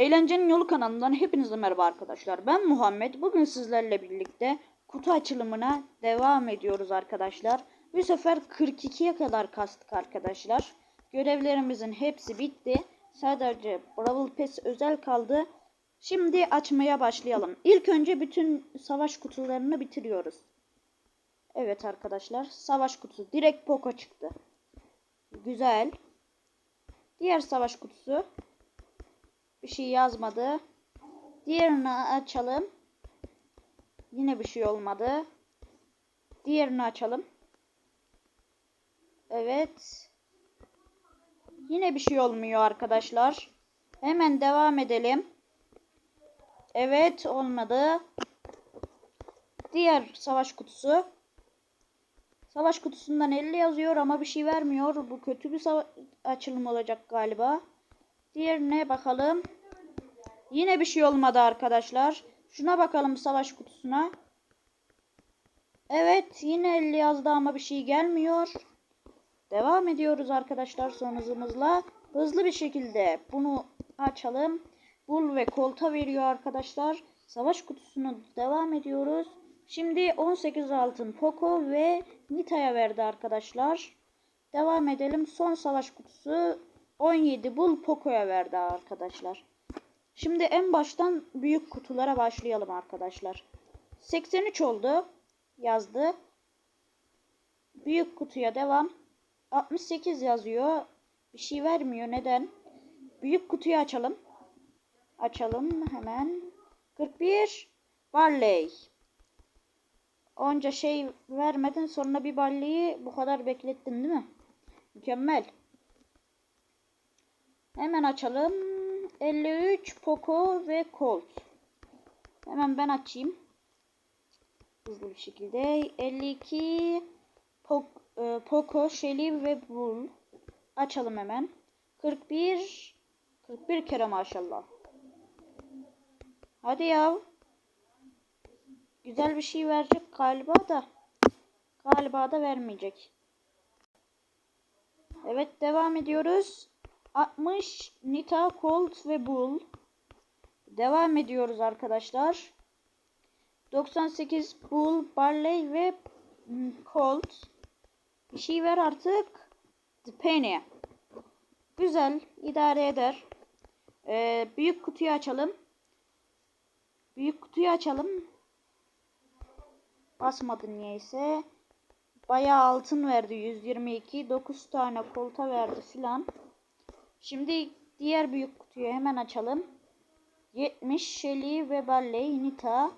Eğlencenin Yolu kanalından hepinize merhaba arkadaşlar. Ben Muhammed. Bugün sizlerle birlikte kutu açılımına devam ediyoruz arkadaşlar. Bu sefer 42'ye kadar kastık arkadaşlar. Görevlerimizin hepsi bitti. Sadece Brawl Pass özel kaldı. Şimdi açmaya başlayalım. İlk önce bütün savaş kutularını bitiriyoruz. Evet arkadaşlar. Savaş kutusu. Direkt Poco çıktı. Güzel. Diğer savaş kutusu. Bir şey yazmadı. Diğerini açalım. Yine bir şey olmadı. Diğerini açalım. Evet. Yine bir şey olmuyor arkadaşlar. Hemen devam edelim. Evet olmadı. Diğer savaş kutusu. Savaş kutusundan 50 yazıyor ama bir şey vermiyor. Bu kötü bir açılım olacak galiba. Diğerine bakalım. Yine bir şey olmadı arkadaşlar. Şuna bakalım savaş kutusuna. Evet yine 50 yazdı ama bir şey gelmiyor. Devam ediyoruz arkadaşlar son hızımızla. Hızlı bir şekilde bunu açalım. Bul ve kolta veriyor arkadaşlar. Savaş kutusunu devam ediyoruz. Şimdi 18 altın Poco ve Nita'ya verdi arkadaşlar. Devam edelim. Son savaş kutusu 17 bul Poco'ya verdi arkadaşlar. Şimdi en baştan büyük kutulara başlayalım arkadaşlar. 83 oldu. Yazdı. Büyük kutuya devam. 68 yazıyor. Bir şey vermiyor. Neden? Büyük kutuyu açalım. Açalım hemen. 41 Barley. Onca şey vermedin sonra bir balleyi bu kadar beklettin değil mi? Mükemmel. Hemen açalım. 53 Poco ve Colt. Hemen ben açayım. Hızlı bir şekilde. 52 Poco, e, Poco Shelly ve Bull. Açalım hemen. 41 41 kere maşallah. Hadi ya. Güzel bir şey verecek galiba da. Galiba da vermeyecek. Evet devam ediyoruz. 60 Nita, Colt ve Bull. Devam ediyoruz arkadaşlar. 98 Bull, Barley ve hmm, Colt. Bir şey ver artık. Penny. Güzel. idare eder. Ee, büyük kutuyu açalım. Büyük kutuyu açalım. Basmadı niyeyse. Bayağı altın verdi. 122. 9 tane kolta verdi filan. Şimdi diğer büyük kutuyu hemen açalım. 70 Shelly ve Barley Nita.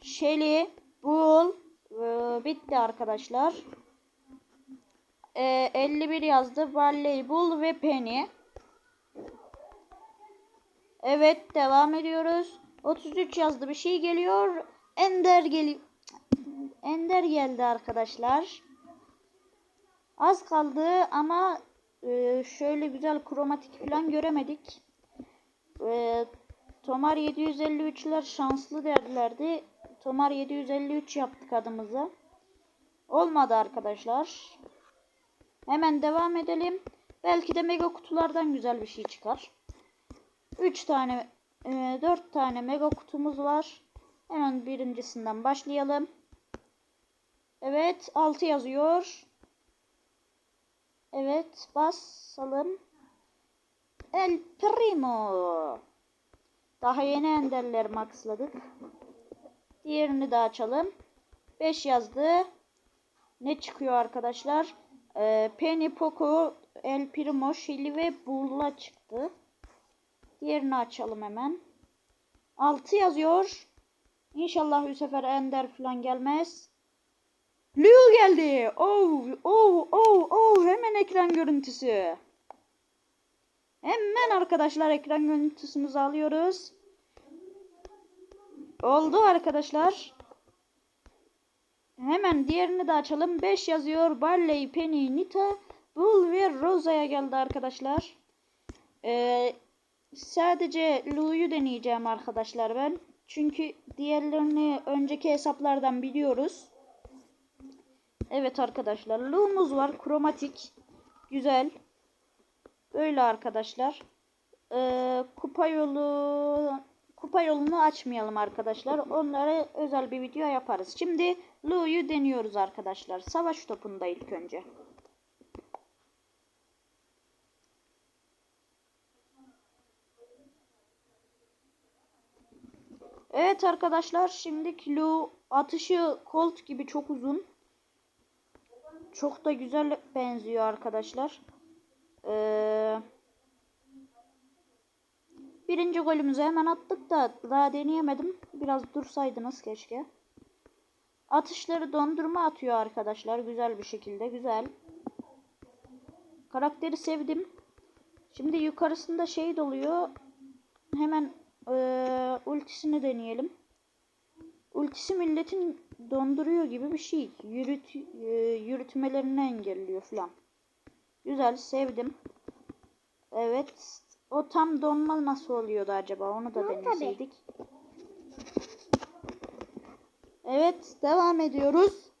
Shelly, Bull ee, bitti arkadaşlar. Ee, 51 yazdı. Barley, Bull ve Penny. Evet devam ediyoruz. 33 yazdı. Bir şey geliyor. Ender geliyor. Ender geldi arkadaşlar. Az kaldı ama e, şöyle güzel kromatik falan göremedik. E, Tomar 753'ler şanslı derlerdi. Tomar 753 yaptık adımızı. Olmadı arkadaşlar. Hemen devam edelim. Belki de mega kutulardan güzel bir şey çıkar. 3 tane, e, 4 tane mega kutumuz var. Hemen birincisinden başlayalım. Evet 6 yazıyor. Evet basalım. El Primo. Daha yeni enderler maxladık. Diğerini de açalım. 5 yazdı. Ne çıkıyor arkadaşlar? Ee, Penny Poco, El Primo, Shelly ve Bull'la çıktı. Diğerini açalım hemen. 6 yazıyor. İnşallah bu sefer Ender falan gelmez. Lil geldi. Oh, oh, oh, oh. Hemen ekran görüntüsü. Hemen arkadaşlar ekran görüntüsümüzü alıyoruz. Oldu arkadaşlar. Hemen diğerini de açalım. 5 yazıyor. Barley, Penny, Nita, Bull ve Rosa'ya geldi arkadaşlar. Ee, sadece Lu'yu deneyeceğim arkadaşlar ben. Çünkü diğerlerini önceki hesaplardan biliyoruz. Evet arkadaşlar. Lu'muz var. Kromatik. Güzel. Böyle arkadaşlar. e, kupa yolu kupa yolunu açmayalım arkadaşlar. Onlara özel bir video yaparız. Şimdi Lu'yu deniyoruz arkadaşlar. Savaş topunda ilk önce. Evet arkadaşlar şimdi Lu atışı Colt gibi çok uzun. Çok da güzel benziyor arkadaşlar. Eee Birinci golümüzü hemen attık da daha deneyemedim. Biraz dursaydınız keşke. Atışları dondurma atıyor arkadaşlar. Güzel bir şekilde. Güzel. Karakteri sevdim. Şimdi yukarısında şey doluyor. Hemen ee, ultisini deneyelim. Ultisi milletin donduruyor gibi bir şey. Yürüt, e, yürütmelerini engelliyor falan. Güzel sevdim. Evet. O tam donma nasıl oluyordu acaba? Onu da deneseydik. Evet, devam ediyoruz.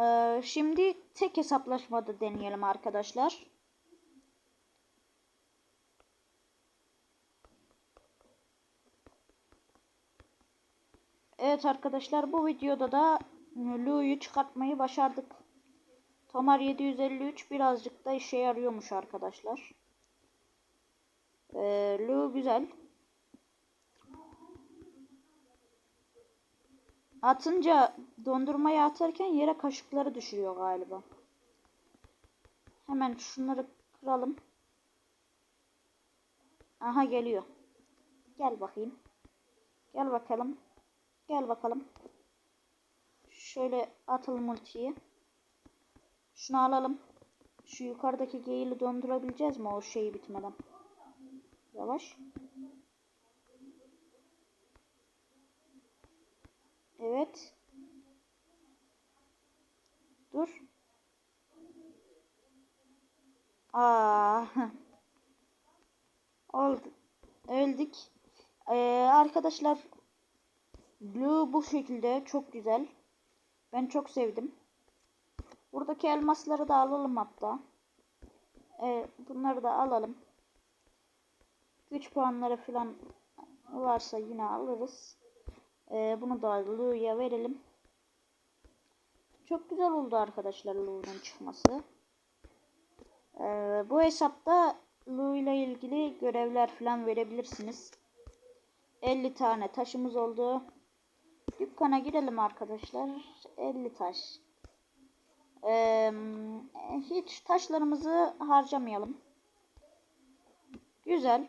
Ee, şimdi tek hesaplaşmada deneyelim arkadaşlar. Evet arkadaşlar bu videoda da Lu'yu çıkartmayı başardık. Tomar 753 birazcık da işe yarıyormuş arkadaşlar. Ee, Lu güzel. Atınca dondurmayı atarken yere kaşıkları düşürüyor galiba. Hemen şunları kıralım. Aha geliyor. Gel bakayım. Gel bakalım. Gel bakalım. Şöyle atalım ultiyi. Şunu alalım. Şu yukarıdaki geyili dondurabileceğiz mi o şeyi bitmeden? Yavaş. Evet. Dur. Aa. Oldu. Öldük. Ee, arkadaşlar Blue bu şekilde çok güzel. Ben çok sevdim. Buradaki elmasları da alalım hatta. Evet, bunları da alalım. Güç puanları falan varsa yine alırız. Ee, bunu da Lu'ya verelim. Çok güzel oldu arkadaşlar Lu'nun çıkması. Ee, bu hesapta Lu ile ilgili görevler falan verebilirsiniz. 50 tane taşımız oldu. Dükkana girelim arkadaşlar. 50 taş. Ee, hiç taşlarımızı harcamayalım. Güzel.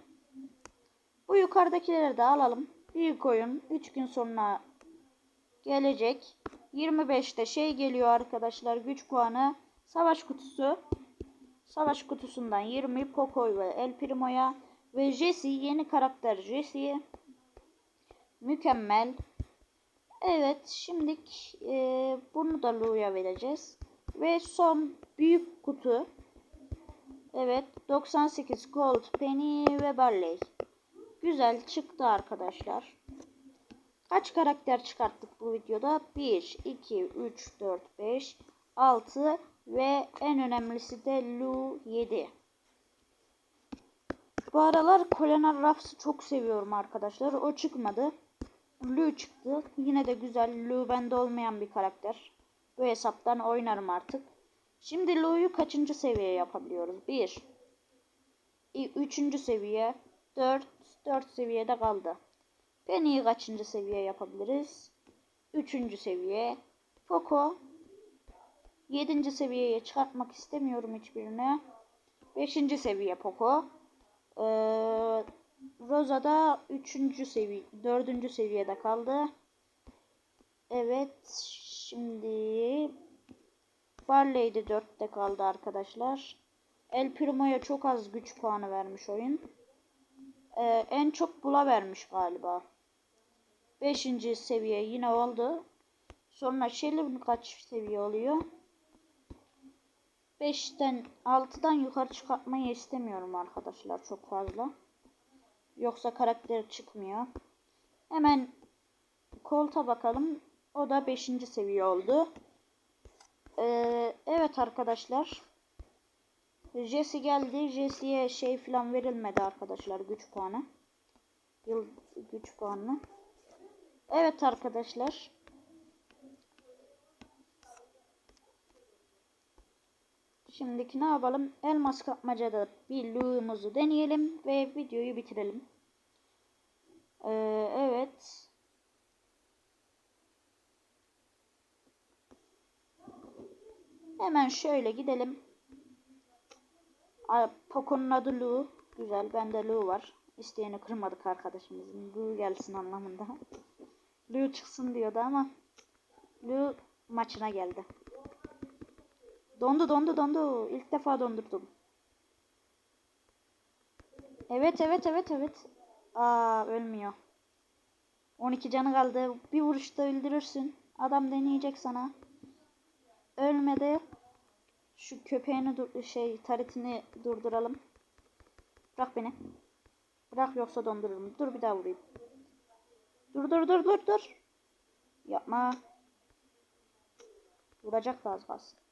Bu yukarıdakileri de alalım. Büyük oyun 3 gün sonra gelecek. 25'te şey geliyor arkadaşlar güç puanı. Savaş kutusu. Savaş kutusundan 20 Poco ve El Primo'ya ve Jesse yeni karakter Jesse'ye. Mükemmel. Evet şimdi e, bunu da Lu'ya vereceğiz. Ve son büyük kutu. Evet 98 Gold, Penny ve Barley. Güzel çıktı arkadaşlar. Kaç karakter çıkarttık bu videoda? 1, 2, 3, 4, 5, 6 ve en önemlisi de Lu 7. Bu aralar Colonel Ruffs'ı çok seviyorum arkadaşlar. O çıkmadı. Lu çıktı. Yine de güzel. Lu bende olmayan bir karakter. Bu hesaptan oynarım artık. Şimdi Lu'yu kaçıncı seviye yapabiliyoruz? 1. 3. seviye. 4. 4 seviyede kaldı. Penny'yi kaçıncı seviye yapabiliriz? 3. seviye. Poco. 7. seviyeye çıkartmak istemiyorum hiçbirini. 5. seviye Poco. Ee, Rosa da 3. seviye 4. seviyede kaldı. Evet. Şimdi Barley de 4'te kaldı arkadaşlar. El Primo'ya çok az güç puanı vermiş oyun. Ee, en çok Bula vermiş galiba. 5. seviye yine oldu. Sonra Shelly kaç seviye oluyor? 5'ten 6'dan yukarı çıkartmayı istemiyorum arkadaşlar çok fazla. Yoksa karakter çıkmıyor. Hemen kolta bakalım. O da 5. seviye oldu. Ee, evet arkadaşlar. Jesse geldi. Jesse'ye şey falan verilmedi arkadaşlar güç puanı. Yıl güç puanı. Evet arkadaşlar. Şimdiki ne yapalım? Elmas kapmacada bir loot'umuzu deneyelim ve videoyu bitirelim. Ee, evet. Hemen şöyle gidelim. Poco'nun adı Lu. Güzel. Bende Lu var. İsteyeni kırmadık arkadaşımızın. Lu gelsin anlamında. Lu çıksın diyordu ama Lu maçına geldi. Dondu dondu dondu. İlk defa dondurdum. Evet evet evet evet. Aa ölmüyor. 12 canı kaldı. Bir vuruşta öldürürsün. Adam deneyecek sana. Ölmedi. Şu köpeğini dur şey taritini durduralım. Bırak beni. Bırak yoksa dondururum. Dur bir daha vurayım. Dur dur dur dur dur. Yapma. Vuracak da az kalsın.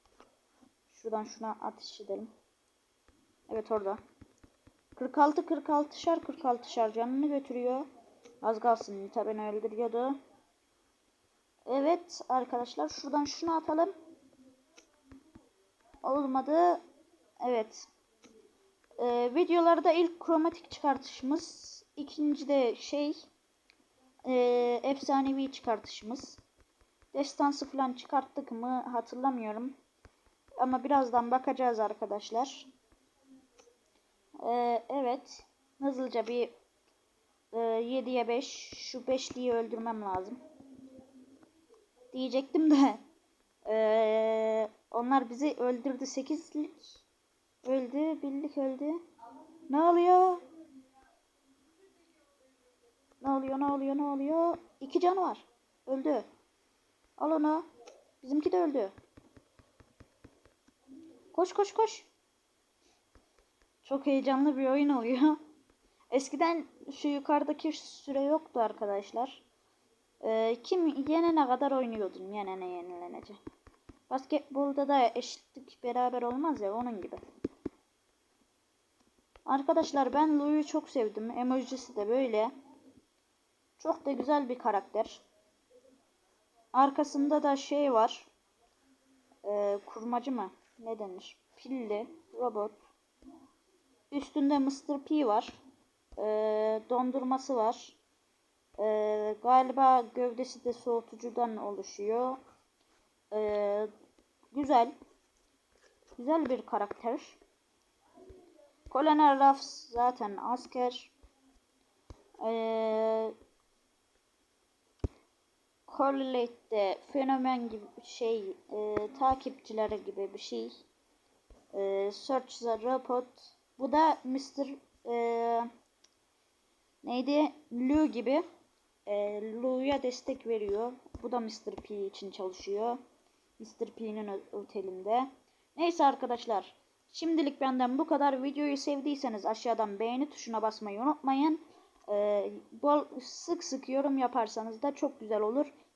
Şuradan şuna ateş edelim. Evet orada. 46 46 şar 46 şar canını götürüyor. Az kalsın Nita beni öldürüyordu. Evet arkadaşlar şuradan şunu atalım. Olmadı. Evet. Ee, videolarda ilk kromatik çıkartışımız. ikinci de şey e, efsanevi çıkartışımız. Destansı falan çıkarttık mı hatırlamıyorum. Ama birazdan bakacağız arkadaşlar. Ee, evet. Hızlıca bir e, 7'ye 5. Şu 5'liyi öldürmem lazım. Diyecektim de. Ee, onlar bizi öldürdü. 8'lik. Öldü. Birlik öldü. Ne oluyor? Ne oluyor? Ne oluyor? Ne oluyor? İki canı var. Öldü. Al onu. Bizimki de öldü. Koş koş koş. Çok heyecanlı bir oyun oluyor. Eskiden şu yukarıdaki süre yoktu arkadaşlar. Ee, kim yenene kadar oynuyordum. Yenene yenilenecek. Basketbolda da eşitlik beraber olmaz ya onun gibi. Arkadaşlar ben Lou'yu çok sevdim. Emojisi de böyle. Çok da güzel bir karakter. Arkasında da şey var. Ee, kurmacı mı? Ne denir? Pilli robot. Üstünde Mr. P var. Ee, dondurması var. Ee, galiba gövdesi de soğutucudan oluşuyor. Ee, güzel. Güzel bir karakter. Colonel Ruffs zaten asker. Ee, Correlate'de fenomen gibi bir şey, e, takipçileri gibi bir şey. E, search the report. Bu da Mr. E, neydi? Lou gibi. E, Lou'ya destek veriyor. Bu da Mr. P için çalışıyor. Mr. P'nin otelinde. Neyse arkadaşlar. Şimdilik benden bu kadar. Videoyu sevdiyseniz aşağıdan beğeni tuşuna basmayı unutmayın. Ee, bol sık sık yorum yaparsanız da çok güzel olur.